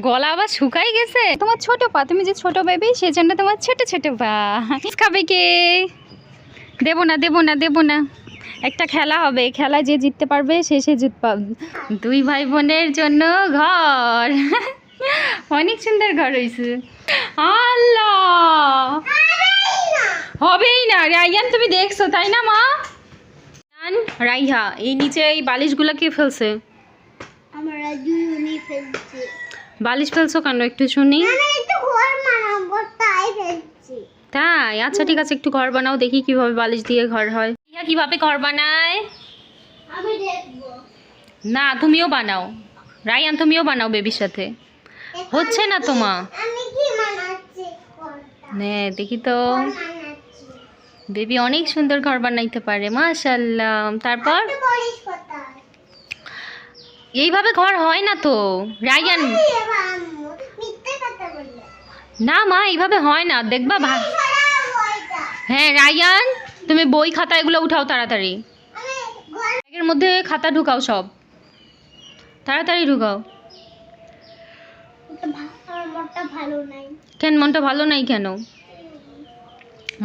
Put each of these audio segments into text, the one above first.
গলা আবার শুকাই গেছে? তোমার ছোট পা, তুমি যে তোমার খাবে কে? দেবো না দেবো না দেবো না। একটা খেলা হবে খেলা যে জিততে পারবে, সে সে জিত পাবে। দুই ভাই বোনের জন্য ঘর। অনেক সুন্দর ঘর হয়েছে আল্লাহ! হবেই না। রাইয়ান, তুমি দেখছ, তাই না মা? রাইহা, এই নিচে এই বালিশগুলো কে ফেলছে? আমরা দুজনই ফেলছি। বালিশ ফেলছো কেন? একটু শুনি। তাই আচ্ছা ঠিক আছে একটু ঘর বানাও দেখি কীভাবে বালিশ দিয়ে ঘর হয়। ইয়া কীভাবে ঘর বানায়? আমি দেখব। না তুমিও বানাও। রায়ান তুমিও বানাও বেবির সাথে। হচ্ছে না তোমা? নে দেখি তো। বেবি অনেক সুন্দর ঘর বানাইতে পারে মাশাল্লাহ। তারপর? এইভাবে ঘর হয় না তো রায়ান। না মা এইভাবে হয় না দেখবা হ্যাঁ রায়ান তুমি বই খাতা এগুলো উঠাও তাড়াতাড়ি। ব্যাগের মধ্যে খাতা ঢুকাও সব। তাড়াতাড়ি ঢুকাও। কেন মনটা ভালো নাই কেন?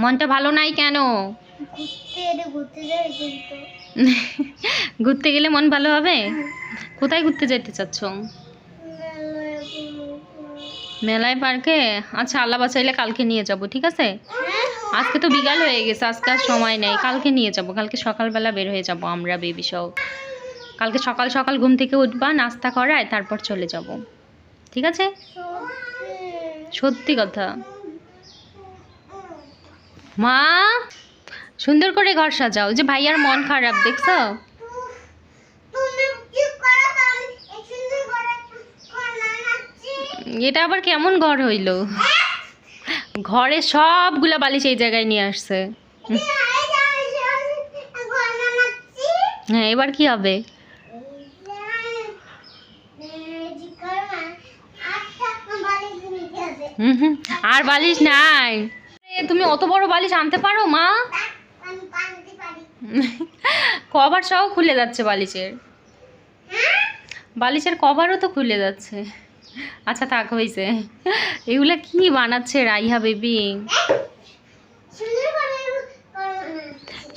মনটা ভালো নাই কেন? ঘুরতে ঘুরতে যাই কিন্তু। ঘুরতে গেলে মন ভালো হবে? কোথায় ঘুরতে যেতে চাচ্ছ? মেলায় পার্কে? আচ্ছা আল্লাহ বাঁচাইলে কালকে নিয়ে যাব, ঠিক আছে? আজকে তো বিকাল হয়ে গেছে, আজকে আর সময় নেই। কালকে নিয়ে যাব, কালকে সকালবেলা বের হয়ে যাব আমরা বেবি সহ কালকে সকাল সকাল ঘুম থেকে উঠবা, নাস্তা করায়, তারপর চলে যাব। ঠিক আছে? সত্যি কথা। মা! সুন্দর করে ঘর সাজাও। যে ভাইয়ার মন খারাপ, দেখছ? এটা আবার কেমন ঘর হইল? ঘরে সবগুলা বালিশ এই জায়গায় নিয়ে আসছে। হ্যাঁ এবার কি হবে? আর বালিশ নাই। তুমি অত বড় বালিশ আনতে পারো, মা? কভার সহ খুলে যাচ্ছে বালিশের। বালিশের কভারও তো খুলে যাচ্ছে। আচ্ছা থাক হয়েছে এগুলা কি বানাচ্ছে রাইহা বেবি?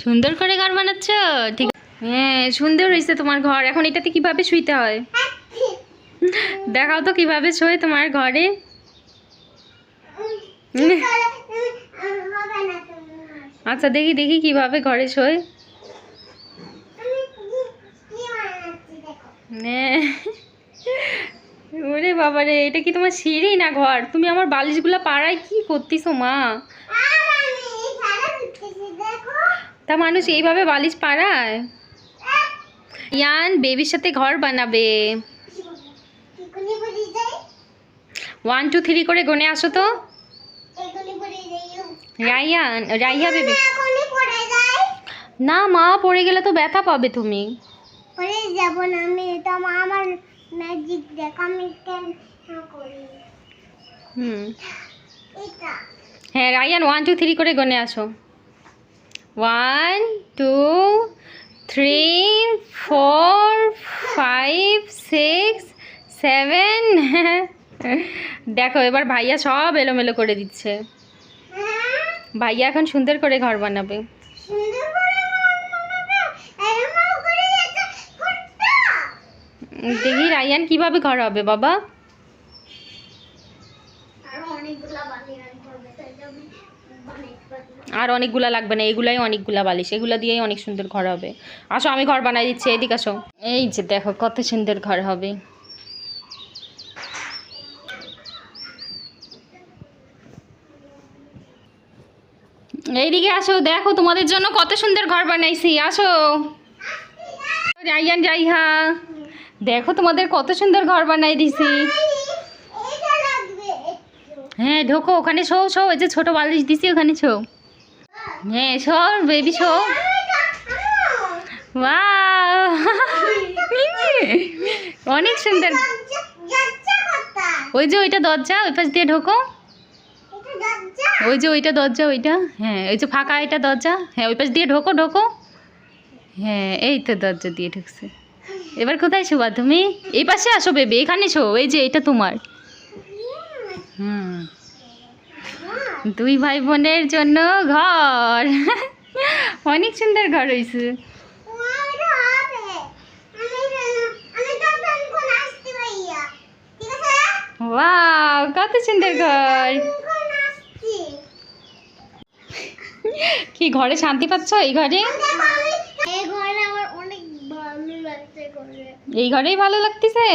সুন্দর করে ঘর বানাচ্ছ? ঠিক হ্যাঁ সুন্দর হয়েছে তোমার ঘর। এখন এটাতে কীভাবে শুইতে হয়? দেখাও তো কীভাবে শোয় তোমার ঘরে। আচ্ছা দেখি দেখি কীভাবে ঘরে শোয়। হ্যাঁ। ওরে বাবারে, এটা কি তোমার সিঁড়ি না ঘর? তুমি আমার বালিশগুলো পাড়ায় কি করতিছো, মা? তা মানুষ এইভাবে বালিশ পাড়ায়? ইয়ান, বেবির সাথে ঘর বানাবে। ওয়ান টু থ্রি করে গনে আসো তো। রাইয়ান, রাইয়া বেবি। না মা, পড়ে গেলে তো ব্যথা পাবে তুমি। পরে যাব না আমি আমা- আমার ম্যাজিক দেখ আমি কেন করি? হুম। এটা। হ্যাঁ রায়ান ওয়ান টু থ্রি করে গনে আসো। One two three four five six seven দেখো এবার ভাইয়া সব এলোমেলো করে দিচ্ছে। হ্যাঁ। ভাইয়া এখন সুন্দর করে ঘর বানাবে সুন্দর করে বানাবে এরকম করে এটা করতে উম, দেখি রায়ান কীভাবে ঘর হবে বাবা। আরও অনেকগুলা লাগবে না এগুলাই অনেকগুলা বালিশ এগুলা দিয়েই অনেক সুন্দর ঘর হবে। আসো আমি ঘর বানাই দিচ্ছি এদিকে আসো। এই যে দেখো কত সুন্দর ঘর হবে। এইদিকে আসো দেখো তোমাদের জন্য কত সুন্দর ঘর বানাইছি আসো। রাইয়ান রাইহা, দেখো তোমাদের কত সুন্দর ঘর বানাই দিছি। হ্যাঁ ঢোকো, ওখানে শো শো, এই যে ছোট বালিশ দিছি, ওখানে শো। হ্যাঁ সর বেবি শো। অনেক সুন্দর। ওই যে ওইটা দরজা, ওই পাশ দিয়ে ঢোকো। ওই যে ওইটা দরজা, ওইটা। হ্যাঁ ওই যে ফাঁকা এটা দরজা। হ্যাঁ ওই পাশ দিয়ে ঢোকো ঢোকো। হ্যাঁ এই তো দরজা দিয়ে ঢুকছে। এবার কোথায় শোবা তুমি? এই পাশে আসো বেবি, এখানে শো, এই যে এটা তোমার। হুম। দুই ভাই বোনের জন্য ঘর। অনেক সুন্দর ঘর হয়েছে কত সুন্দর ঘর। কি ঘরে শান্তি পাচ্ছ এই ঘরে? এই ঘরেই ভালো লাগতেছে?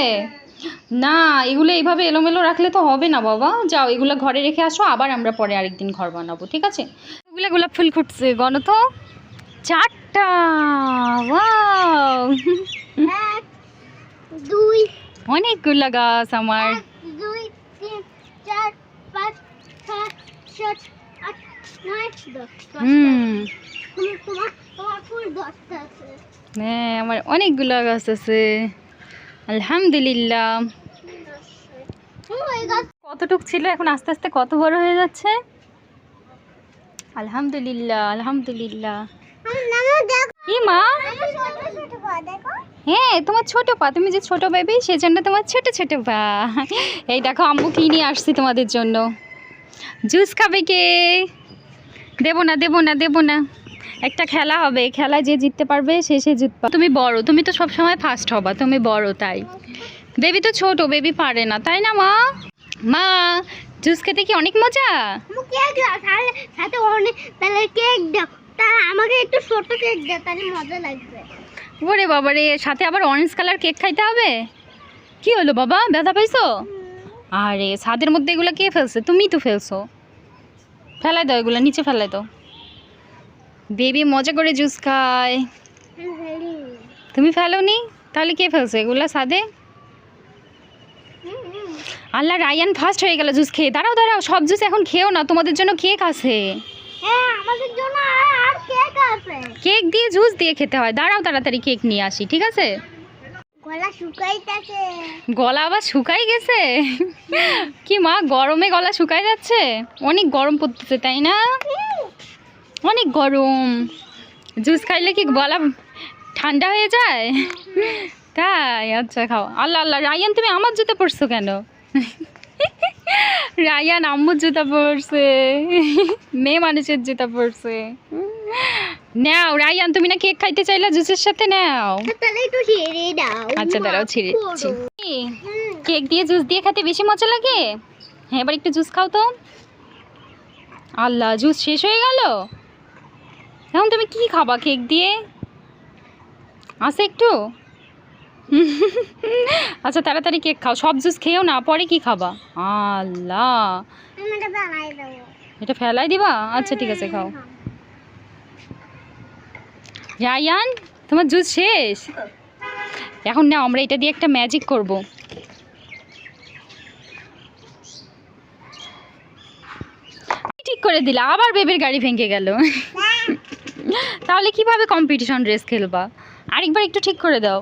না এগুলো এইভাবে এলোমেলো রাখলে তো হবে না বাবা। যাও এগুলো ঘরে রেখে আসো আবার আমরা পরে আরেকদিন ঘর বানাবো ঠিক আছে? এগুলো গোলাপ ফুল ফুটছে তো চারটা দুই অনেকগুলো গাছ আমার। দুই তিন চার পাঁচ ছয় সাত আট নয় দশ হুম। হ্যাঁ আমার অনেকগুলো গাছ আছে। আলহামদুলিল্লাহ। কতটুক ছিল? এখন আস্তে আস্তে কত বড় হয়ে যাচ্ছে? আলহামদুলিল্লাহ আলহামদুলিল্লাহ। কি মা? হ্যাঁ তোমার ছোট পা। তুমি যে ছোট বেবি সেজন্য তোমার ছোট ছোট পা। এই দেখো আম্মু কি নিয়ে আসছি তোমাদের জন্য? জুস খাবে কে? দেবো না দেবো না দেবো না। একটা খেলা হবে খেলা যে জিততে পারবে সে সে জিতবা। তুমি বড় তুমি তো সব সময় ফার্স্ট হবা তুমি বড় তাই। বেবি তো ছোট বেবি পারে না তাই না মা? মা জুস খেতে কি অনেক মজা? কেক দাও তাহলে সাথে অনেক তাহলে কেক দাও। তাহলে আমাকে একটু ছোট কেক দাও তাহলে মজা লাগবে। ওরে বাবা রে সাথে আবার অরেঞ্জ কালার কেক খাইতে হবে? কি হলো বাবা ব্যথা পাইছো? আরে ছাদের মধ্যে এগুলো কে ফেলছে? তুমি তো ফেলছো। ফেলাই দাও এগুলো নিচে ফেলাই দাও। বেবি মজা করে জুস খায়। তুমি ফেলোনি? তাহলে কে ফেলছে? এগুলো সাদে? আল্লাহ রায়ান ফার্স্ট হয়ে গেল জুস খেয়ে। দাঁড়াও দাঁড়াও সব জুস এখন খেও না তোমাদের জন্য কেক আছে। কেক দিয়ে জুস দিয়ে খেতে হয়। দাঁড়াও তাড়াতাড়ি কেক নিয়ে আসি ঠিক আছে? গলা গলা আবার শুকাই গেছে? কি মা গরমে গলা শুকাই যাচ্ছে? অনেক গরম পড়তেছে তাই না? অনেক গরম। জুস খাইলে কি গলা ঠান্ডা হয়ে যায়? তাই আচ্ছা খাও। আল্লাহ আল্লাহ, রায়ান, তুমি আমার জুতো পরছো কেন? রায়ান আম্মুর জুতা পরছে। মেয়ে মানুষের জুতা পরছে। নাও, রায়ান, তুমি না কেক খাইতে চাইলে জুসের সাথে নাও। আচ্ছা দাঁড়াও, ছিঁড়ে কেক দিয়ে জুস দিয়ে খেতে বেশি মজা লাগে? হ্যাঁ এবার একটু জুস খাও তো। আল্লাহ, জুস শেষ হয়ে গেল? এখন তুমি কি খাবা কেক দিয়ে? আছে একটু? আচ্ছা তাড়াতাড়ি কেক খাও। সব জুস খেয়েও না পরে কি খাবা? আল্লাহ। এটা এটা ফেলাই দিবা? আচ্ছা ঠিক আছে খাও। রায়ান তোমার জুস শেষ? এখন না আমরা এটা দিয়ে একটা ম্যাজিক করব। ঠিক করে দিলা আবার বেবির গাড়ি ভেঙে গেল। তাহলে কীভাবে কম্পিটিশন রেস খেলবা? আরেকবার একটু ঠিক করে দাও।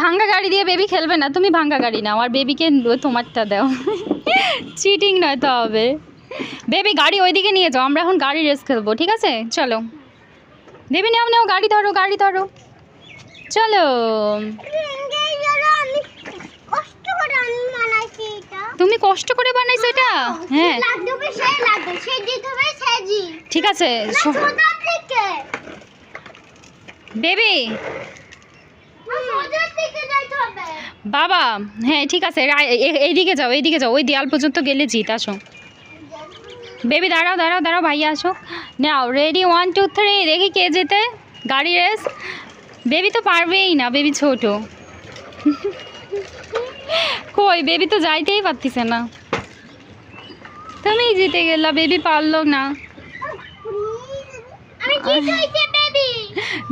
ভাঙ্গা গাড়ি দিয়ে বেবি খেলবে না, তুমি ভাঙ্গা গাড়ি নাও, আর বেবিকে তোমারটা দাও। চিটিং নয় তো হবে। বেবি গাড়ি ওইদিকে নিয়ে যাও, আমরা এখন গাড়ি রেস খেলব, ঠিক আছে? চলো। বেবি নাও নাও, গাড়ি ধরো গাড়ি ধরো। চলো। তুমি কষ্ট করে বানাইছো এটা? হ্যাঁ হবে সে ঠিক আছে বেবি। সোজা থেকে যাইতে হবে। বাবা হ্যাঁ ঠিক আছে এইদিকে যাও এইদিকে যাও ওই দেয়াল পর্যন্ত গেলে জিত আসো। বেবি দাঁড়াও দাঁড়াও দাঁড়াও ভাইয়া আসো। নাও রেডি ওয়ান টু থ্রি দেখি কে যেতে গাড়ি রেস বেবি তো পারবেই না বেবি ছোট। কই বেবি তো যাইতেই পারতিছে না। তুমি জিতে গেলা বেবি পারল না।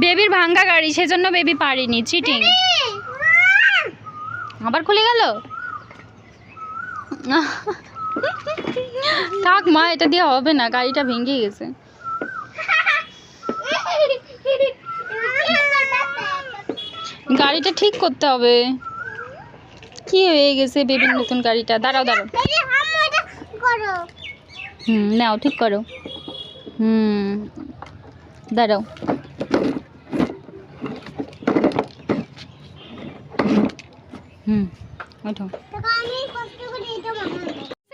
বেবির ভাঙ্গা গাড়ি সেজন্য বেবি পারিনি চিটিং আবার খুলে গেল? থাক মা এটা দিয়ে হবে না গাড়িটা ভেঙে গেছে। গাড়িটা ঠিক করতে হবে। কি হয়ে গেছে বেবির নতুন গাড়িটা? দাঁড়াও দাঁড়াও। হুম নাও ঠিক করো। হুম দাঁড়াও। হুম ওঠো।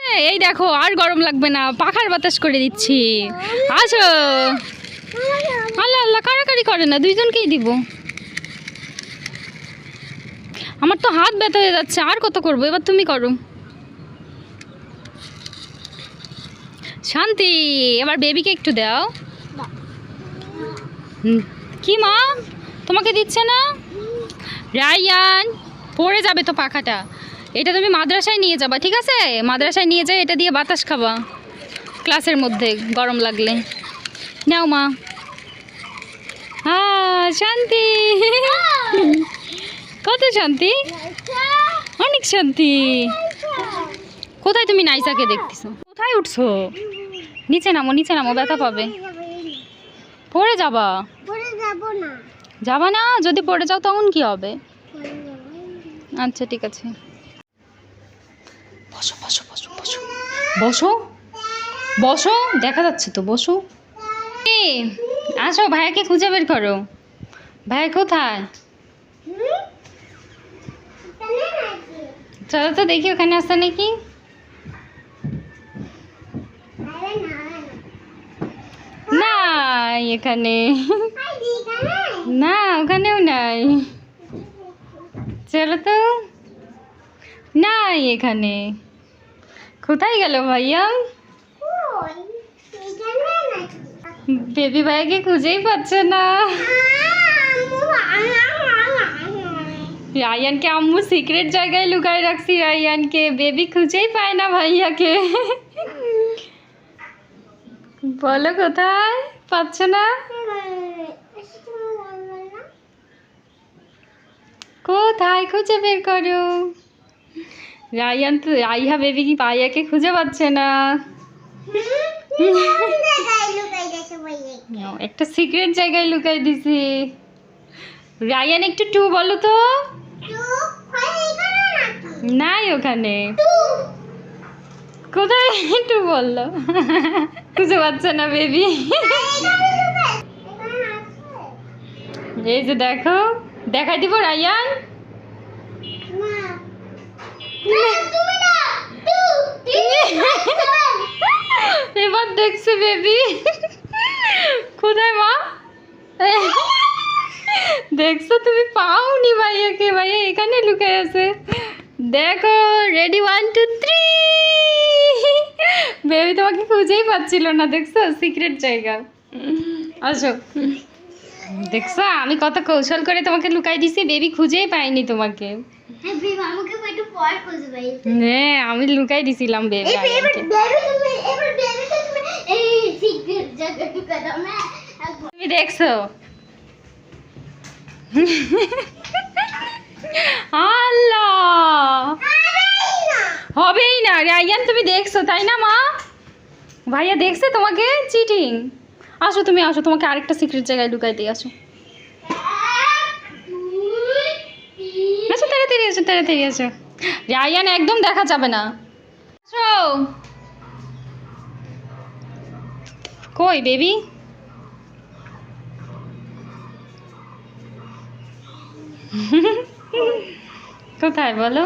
এ, এই দেখো আর গরম লাগবে না। পাখার বাতাস করে দিচ্ছি। আসো। আল্লাহ আল্লাহ কাড়াকাড়ি করে না দুইজনকেই দিব। আমার তো হাত ব্যথা হয়ে যাচ্ছে আর কত করব? এবার তুমি করো। শান্তি এবার বেবিকে একটু দাও। কি মা? তোমাকে দিচ্ছে না? রায়ান পড়ে যাবে তো পাখাটা। এটা তুমি মাদ্রাসায় নিয়ে যাবা ঠিক আছে? মাদ্রাসায় নিয়ে যাই এটা দিয়ে বাতাস খাবা। ক্লাসের মধ্যে গরম লাগলে। নাও মা। হ্যাঁ শান্তি। কত শান্তি? অনেক শান্তি। কোথায় তুমি নাইসাকে দেখতেছো? কোথায় উঠছো? নিচে নামো নিচে নামো, ব্যথা পাবে। পড়ে যাবা। যাব না? যদি পড়ে যাও, তখন কি হবে? আচ্ছা ঠিক আছে। বসো বসো বসো বসো। বসো? বসো? দেখা যাচ্ছে তো, বসো। আসো, ভাইয়াকে খুঁজে বের করো। ভাই কোথায় হুম? এখানে নাকি? চলো তো দেখি ওখানে আসছে নাকি না। এখানে না, ওখানেও নাই চলো তো নাই এখানে কোথায় গেল ভাইয়া? বেবি ভাইয়াকে খুঁজেই পাচ্ছে না। রায়ানকে আম্মু সিক্রেট জায়গায় লুকায় রাখছি রায়ানকে বেবি খুঁজেই পায় না ভাইয়াকে বলো কোথায় পাচ্ছ না? কোথায় খুঁজে বের করো রায়ান তো রাইহা বেবি কি ভাইয়াকে খুঁজে পাচ্ছে না? একটা সিক্রেট জায়গায় লুকাই দিছি রায়ান একটু টু বলো তো? নাই ওখানে। কোথায়? টু বলল। খুঁজে পাচ্ছে না বেবি? এই যে দেখো দেখাই দিব রায়ান। এবার দেখছে বেবি কোথায় মা? দেখছ তুমি পাওনি ভাইয়াকে। ভাইয়া এখানে লুকে আছে। দেখো ready one two three baby তোমাকে খুঁজেই পাচ্ছিল না দেখছ? সিক্রেট জায়গা। আসো। দেখছ আমি কত কৌশল করে তোমাকে লুকাই দিছি বেবি খুঁজেই পাইনি তোমাকে। হ্যাঁ। হ্যাঁ আমি লুকাই দিছিলাম বেবি তুমি এবার বেবিকে তুমি এই সিক্রেট জায়গায় ঢুকে দাও না একবার। তুমি দেখছ আল্লাহ। হবেই না। রায়ান তুমি দেখছ, তাই না, মা? ভাইয়া, দেখছে তোমাকে? চিটিং আসো তুমি, আসো, তোমাকে আরেকটা সিক্রেট জায়গায় লুকাই দিয়ে আসো। আসো, তাড়াতাড়ি আসো তাড়াতাড়ি আসো। রায়ান একদম দেখা যাবে না। কই, বেবি? কোথায় বলো?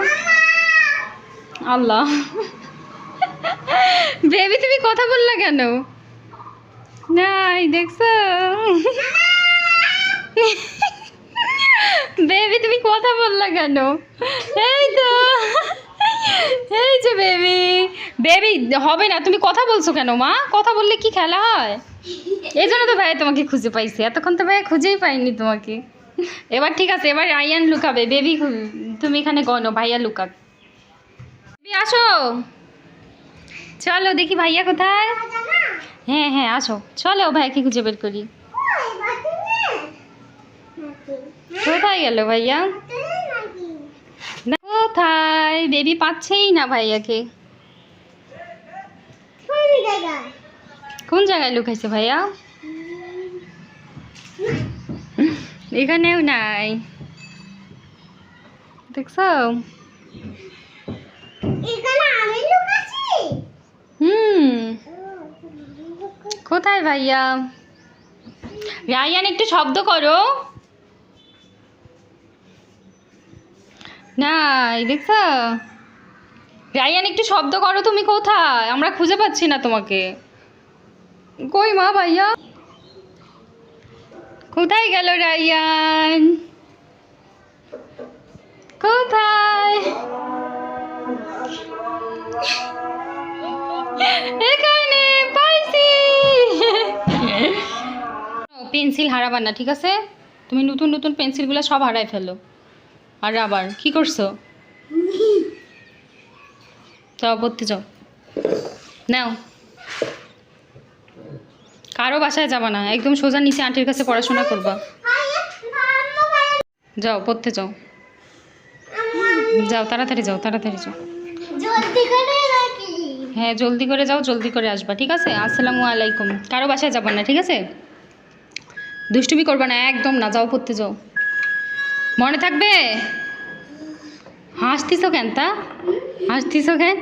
আল্লাহ। বেবি, তুমি কথা বললা কেন? নাই, দেখছ? বেবি, তুমি কথা বললা কেন? এই তো। এই যে বেবি। বেবি, হবে না, তুমি কথা বলছো কেন, মা? কথা বললে কি খেলা হয়? এই জন্য তো ভাই তোমাকে খুঁজে পাইছি। এতক্ষণ তো ভাই খুঁজেই পাইনি তোমাকে। এবার ঠিক আছে এবার আয়ান লুকাবে বেবি তুমি এখানে গনো ভাইয়া লুকাক। বেবি আসো। চলো দেখি ভাইয়া কোথায়। হ্যাঁ হ্যাঁ আসো। চলো ভাইয়াকে খুঁজে বের করি? কোথায় গেল ভাইয়া? কোথায়? বেবি পাচ্ছেই না ভাইয়াকে। কোন জায়গায় লুকাইছে ভাইয়া? এখানেও নাই। দেখছ? হুম। কোথায় ভাইয়া? রায়ান একটু শব্দ করো। না এই দেখছ? রায়ান একটু শব্দ করো তুমি কোথায়? আমরা খুঁজে পাচ্ছি না তোমাকে। কই মা ভাইয়া? কোথায় গেল রায়ান? কোথায়? পেন্সিল হারাবার না, ঠিক আছে? তুমি নতুন নতুন পেন্সিলগুলো সব হারাই ফেলো। আর আবার কি করছ? যাও, পড়তে যাও। নাও। কারও বাসায় যাবা না একদম সোজা নিচে আন্টির কাছে পড়াশোনা করবা। যাও পড়তে যাও। যাও তাড়াতাড়ি যাও তাড়াতাড়ি যাও। হ্যাঁ জলদি করে যাও জলদি করে আসবা ঠিক আছে? আসসালামু আলাইকুম। কারও বাসায় যাবা না ঠিক আছে? দুষ্টুমি করবা না একদম না যাও পড়তে যাও। মনে থাকবে? হাসতিছো কেন তা? হাসতিছো কেন?